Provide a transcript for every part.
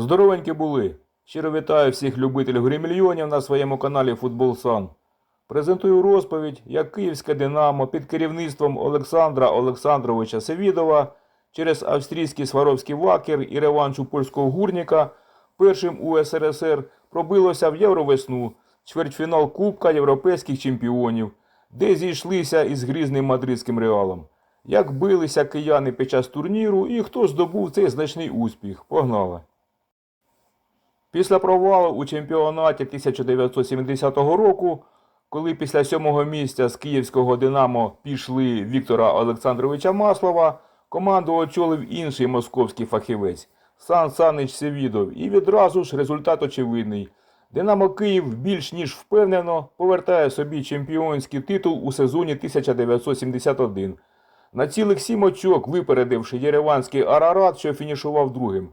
Здоровенькі були. Щиро вітаю всіх любителів гри мільйонів на своєму каналі Футбол Сан. Презентую розповідь, як київське Динамо під керівництвом Олександра Олександровича Севідова через австрійський Сваровський вакер і реванш у польського гурніка першим у СРСР пробилося в Євровесну, чвертьфінал Кубка Європейських чемпіонів, де зійшлися із грізним мадридським реалом. Як билися кияни під час турніру і хто здобув цей значний успіх. Погнали! Після провалу у чемпіонаті 1970 року, коли після сьомого місця з київського Динамо пішли Віктора Олександровича Маслова, команду очолив інший московський фахівець Сан Санич Севідов. І відразу ж результат очевидний. Динамо Київ більш ніж впевнено повертає собі чемпіонський титул у сезоні 1971. На цілих сім очок випередивши Єреванський Арарат, що фінішував другим.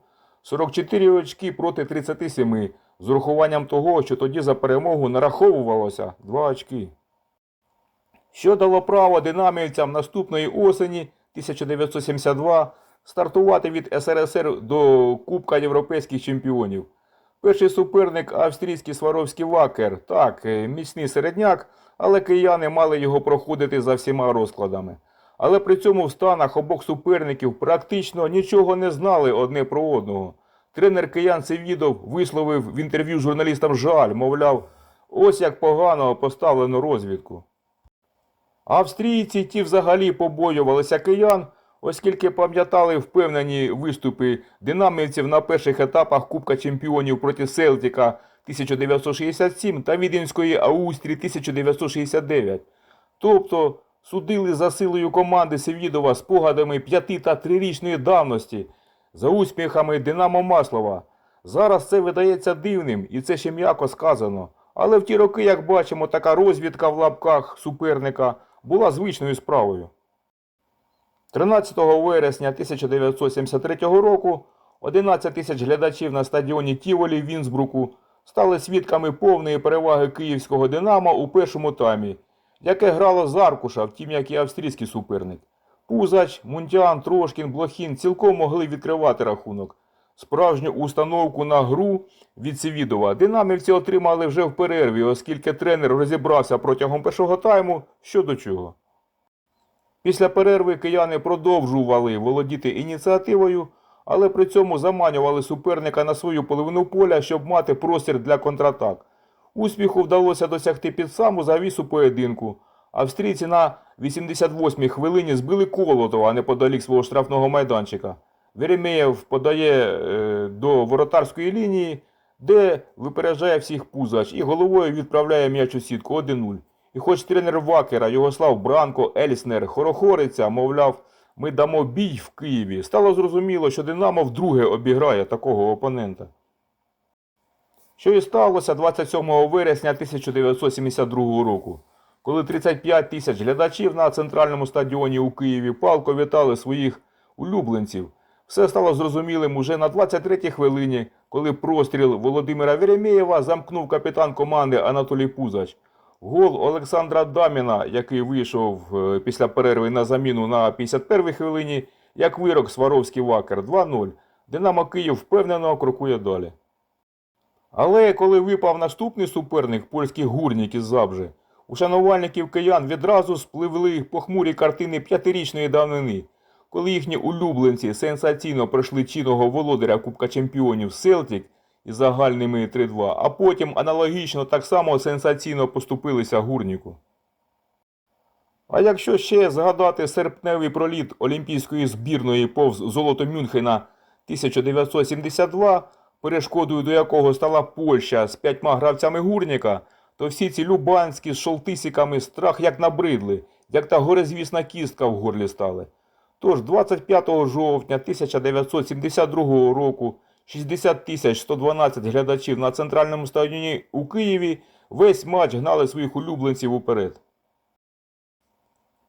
44 очки проти 37, з урахуванням того, що тоді за перемогу нараховувалося 2 очки. Що дало право динамівцям наступної осені 1972 стартувати від СРСР до Кубка Європейських чемпіонів. Перший суперник австрійський Сваровський Вакер, так, е, міцний середняк, але кияни мали його проходити за всіма розкладами. Але при цьому в станах обох суперників практично нічого не знали одне про одного. Тренер киян Севідов висловив в інтерв'ю журналістам жаль, мовляв, ось як погано поставлено розвідку. Австрійці ті взагалі побоювалися киян, оскільки пам'ятали впевнені виступи динамівців на перших етапах Кубка чемпіонів проти Селтіка 1967 та Віденської Аустрії 1969. Тобто судили за силою команди Севідова спогадами п'яти та трирічної давності, за успіхами Динамо Маслова. Зараз це видається дивним, і це ще м'яко сказано. Але в ті роки, як бачимо, така розвідка в лапках суперника була звичною справою. 13 вересня 1973 року 11 тисяч глядачів на стадіоні Тіволі в Вінсбруку стали свідками повної переваги київського Динамо у першому таймі, яке грало з аркуша, втім як і австрійський суперник. Пузач, Мунтян, Трошкін, Блохін цілком могли відкривати рахунок. Справжню установку на гру від Севідова динамівці отримали вже в перерві, оскільки тренер розібрався протягом першого тайму що до чого. Після перерви кияни продовжували володіти ініціативою, але при цьому заманювали суперника на свою половину поля, щоб мати простір для контратак. Успіху вдалося досягти під саму завісу поєдинку. Австрійці на 88-й хвилині збили Колотова неподалік свого штрафного майданчика. Веремєєв подає е, до воротарської лінії, де випереджає всіх пузач і головою відправляє м'яч у сітку 1-0. І хоч тренер Вакера Йогослав Бранко, Ельснер хорохориться, мовляв, ми дамо бій в Києві, стало зрозуміло, що Динамо вдруге обіграє такого опонента. Що і сталося 27 вересня 1972 року, коли 35 тисяч глядачів на центральному стадіоні у Києві палко вітали своїх улюбленців. Все стало зрозумілим уже на 23-й хвилині, коли простріл Володимира Веремєєва замкнув капітан команди Анатолій Пузач. Гол Олександра Даміна, який вийшов е, після перерви на заміну на 51-й хвилині, як вирок Сваровський Вакер 2-0. Динамо Київ впевнено крокує далі. Але коли випав наступний суперник, польський гурнік із Забжи, у шанувальників киян відразу спливли похмурі картини п'ятирічної давнини, коли їхні улюбленці сенсаційно пройшли чинного володаря Кубка Чемпіонів Селтік із загальними 3-2, а потім аналогічно так само сенсаційно поступилися гурніку. А якщо ще згадати серпневий проліт Олімпійської збірної повз золото Мюнхена 1972, перешкодою до якого стала Польща з п'ятьма гравцями гурніка, то всі ці любанські з шолтисіками страх як набридли, як та горизвісна кістка в горлі стали. Тож 25 жовтня 1972 року 60 тисяч 112 глядачів на центральному стадіоні у Києві весь матч гнали своїх улюбленців уперед.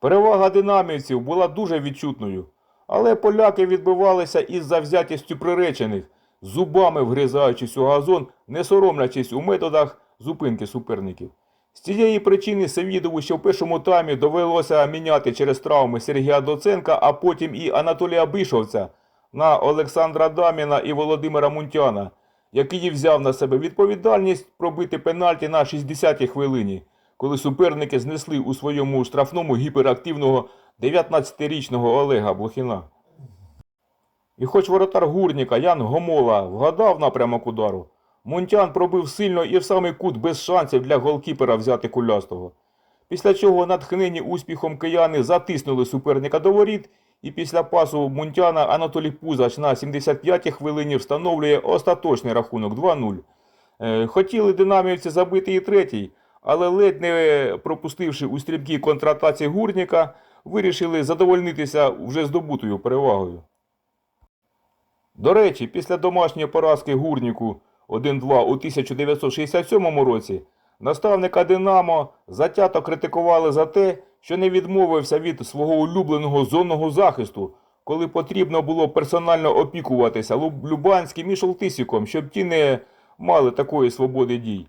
Перевага динамівців була дуже відчутною, але поляки відбивалися із завзятістю приречених, зубами вгризаючись у газон, не соромлячись у методах зупинки суперників. З цієї причини Севідову ще в першому таймі довелося міняти через травми Сергія Доценка, а потім і Анатолія Бишовця, на Олександра Даміна і Володимира Мунтяна, який взяв на себе відповідальність пробити пенальті на 60-й хвилині, коли суперники знесли у своєму штрафному гіперактивного 19-річного Олега Блохіна. І хоч воротар гурніка Ян Гомола вгадав напрямок удару, Мунтян пробив сильно і в самий кут без шансів для голкіпера взяти кулястого. Після чого натхнені успіхом кияни затиснули суперника до воріт, і після пасу Мунтяна Анатолій Пузач на 75-й хвилині встановлює остаточний рахунок 2-0. Е, Хотіли динамівці забити і третій, але ледь не пропустивши у стрімкій контратаці гурніка, вирішили задовольнитися вже здобутою перевагою. До речі, після домашньої поразки Гурніку 1-2 у 1967 році наставника Динамо затято критикували за те, що не відмовився від свого улюбленого зонного захисту, коли потрібно було персонально опікуватися Любанським і Шолтисіком, щоб ті не мали такої свободи дій.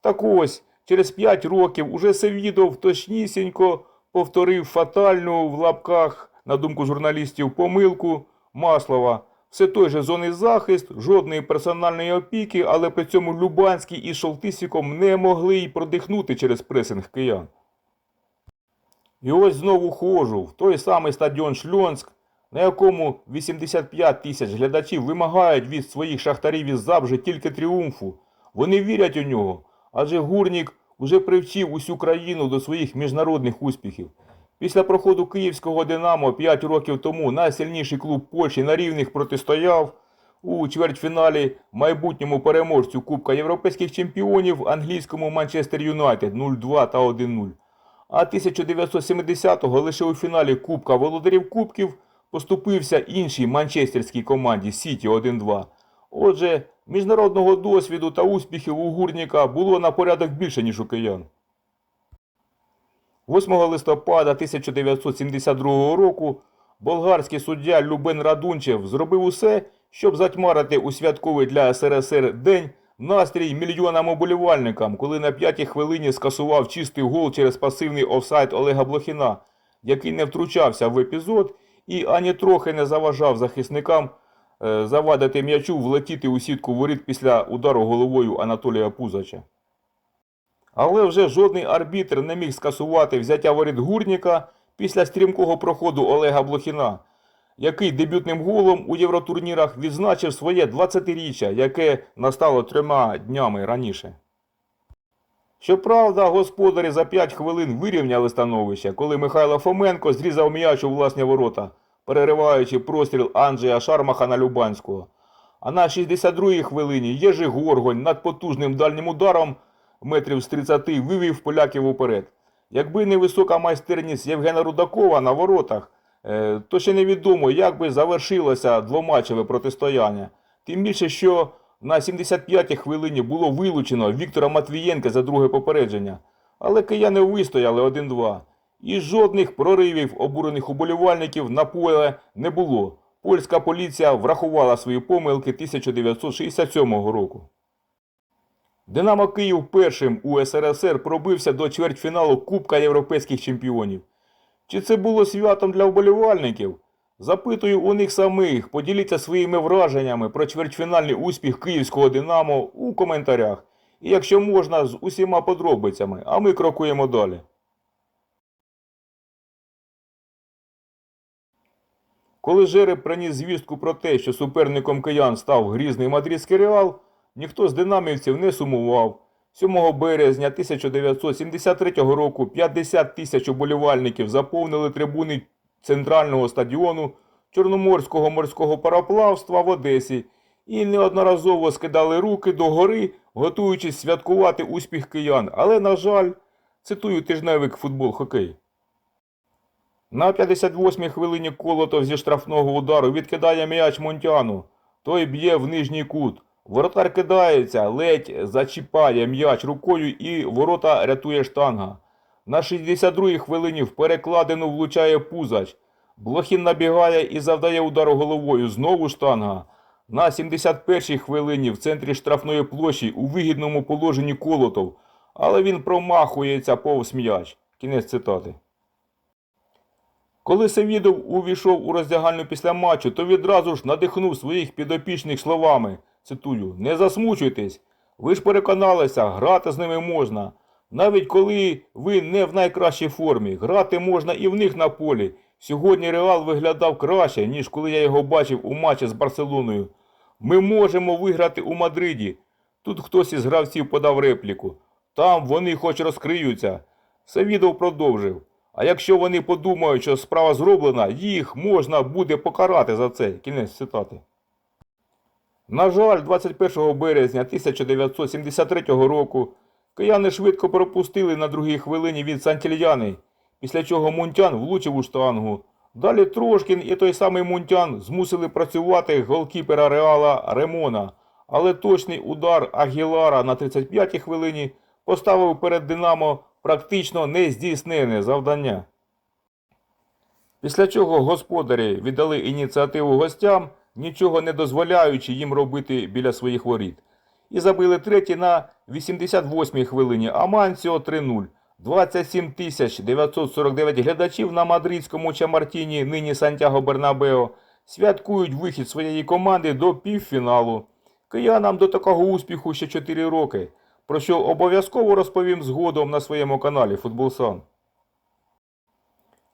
Так ось, через 5 років уже Севідов точнісінько повторив фатальну в лапках, на думку журналістів, помилку Маслова. Все той же зонний захист, жодної персональної опіки, але при цьому Любанський із Шолтисіком не могли й продихнути через пресинг киян. І ось знову ходжу в той самий стадіон Шльонськ, на якому 85 тисяч глядачів вимагають від своїх шахтарів із Забжи тільки тріумфу. Вони вірять у нього, адже Гурнік уже привчив усю країну до своїх міжнародних успіхів. Після проходу київського Динамо 5 років тому найсильніший клуб Польщі на рівних протистояв у чвертьфіналі майбутньому переможцю Кубка Європейських чемпіонів англійському Манчестер Юнайтед 0-2 та 1-0. А 1970-го лише у фіналі Кубка Володарів Кубків поступився іншій манчестерській команді Сіті 1-2. Отже, міжнародного досвіду та успіхів у Гурніка було на порядок більше, ніж у киян. 8 листопада 1972 року болгарський суддя Любен Радунчев зробив усе, щоб затьмарити у святковий для СРСР день настрій мільйонам оболівальникам, коли на п'ятій хвилині скасував чистий гол через пасивний офсайд Олега Блохіна, який не втручався в епізод і ані трохи не заважав захисникам е, завадити м'ячу влетіти у сітку воріт після удару головою Анатолія Пузача. Але вже жодний арбітр не міг скасувати взяття воріт Гурніка після стрімкого проходу Олега Блохіна, який дебютним голом у євротурнірах відзначив своє 20-річчя, яке настало трьома днями раніше. Щоправда, господарі за 5 хвилин вирівняли становище, коли Михайло Фоменко зрізав м'яч у власні ворота, перериваючи простріл Анджея Шармаха на Любанського. А на 62-й хвилині Єжи Горгонь над потужним дальнім ударом метрів з 30 вивів поляків уперед. Якби не висока майстерність Євгена Рудакова на воротах, е, то ще невідомо, як би завершилося двоматчеве протистояння. Тим більше, що на 75-й хвилині було вилучено Віктора Матвієнка за друге попередження. Але кияни вистояли 1-2. І жодних проривів обурених уболівальників на поле не було. Польська поліція врахувала свої помилки 1967 року. Динамо Київ першим у СРСР пробився до чвертьфіналу Кубка Європейських чемпіонів. Чи це було святом для вболівальників? Запитую у них самих, поділіться своїми враженнями про чвертьфінальний успіх київського Динамо у коментарях. І якщо можна, з усіма подробицями, а ми крокуємо далі. Коли Жереб приніс звістку про те, що суперником киян став грізний мадридський реал, ніхто з динамівців не сумував. 7 березня 1973 року 50 тисяч уболівальників заповнили трибуни центрального стадіону Чорноморського морського пароплавства в Одесі і неодноразово скидали руки догори, готуючись святкувати успіх киян. Але, на жаль, цитую тижневик футбол хокей. На 58-й хвилині Колотов зі штрафного удару відкидає м'яч Монтяну. Той б'є в нижній кут. Воротар кидається, ледь зачіпає м'яч рукою і ворота рятує штанга. На 62-й хвилині в перекладину влучає Пузач. Блохін набігає і завдає удару головою. Знову штанга. На 71-й хвилині в центрі штрафної площі у вигідному положенні Колотов, але він промахується повз м'яч. Кінець цитати. Коли Севідов увійшов у роздягальню після матчу, то відразу ж надихнув своїх підопічних словами, цитую, «Не засмучуйтесь, ви ж переконалися, грати з ними можна. Навіть коли ви не в найкращій формі, грати можна і в них на полі. Сьогодні Реал виглядав краще, ніж коли я його бачив у матчі з Барселоною. Ми можемо виграти у Мадриді. Тут хтось із гравців подав репліку. Там вони хоч розкриються. Савідов продовжив. А якщо вони подумають, що справа зроблена, їх можна буде покарати за це. Кінець цитати. На жаль, 21 березня 1973 року кияни швидко пропустили на другій хвилині від Сантільяни, після чого Мунтян влучив у штангу. Далі Трошкін і той самий Мунтян змусили працювати голкіпера Реала Ремона, але точний удар Агілара на 35-й хвилині поставив перед Динамо практично нездійснене завдання. Після чого господарі віддали ініціативу гостям, нічого не дозволяючи їм робити біля своїх воріт. І забили третій на 88-й хвилині Аманціо 3-0. 27 тисяч 949 глядачів на мадридському Чамартіні, нині Сантьяго Бернабео, святкують вихід своєї команди до півфіналу. Киянам до такого успіху ще 4 роки, про що обов'язково розповім згодом на своєму каналі Футболсан.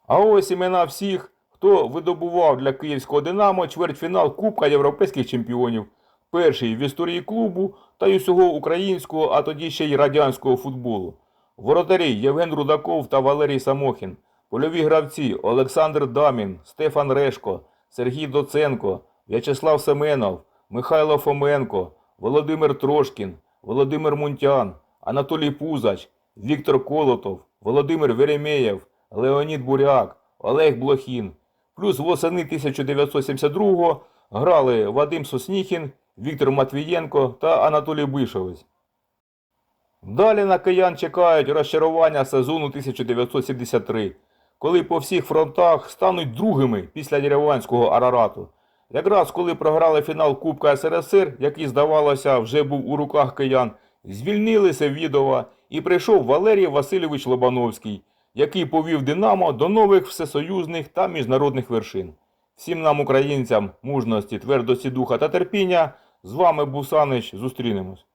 А ось імена всіх, хто видобував для київського Динамо чвертьфінал Кубка Європейських чемпіонів, перший в історії клубу та й усього українського, а тоді ще й радянського футболу. Воротарі Євген Рудаков та Валерій Самохін, польові гравці Олександр Дамін, Стефан Решко, Сергій Доценко, В'ячеслав Семенов, Михайло Фоменко, Володимир Трошкін, Володимир Мунтян, Анатолій Пузач, Віктор Колотов, Володимир Веремєєв, Леонід Буряк, Олег Блохін. Плюс восени 1972-го грали Вадим Сосніхін, Віктор Матвієнко та Анатолій Бишовець. Далі на киян чекають розчарування сезону 1973, коли по всіх фронтах стануть другими після Єреванського Арарату. Якраз коли програли фінал Кубка СРСР, який, здавалося, вже був у руках киян, звільнили Севідова і прийшов Валерій Васильович Лобановський, який повів Динамо до нових всесоюзних та міжнародних вершин. Всім нам, українцям, мужності, твердості духа та терпіння. З вами був Санич. Зустрінемось.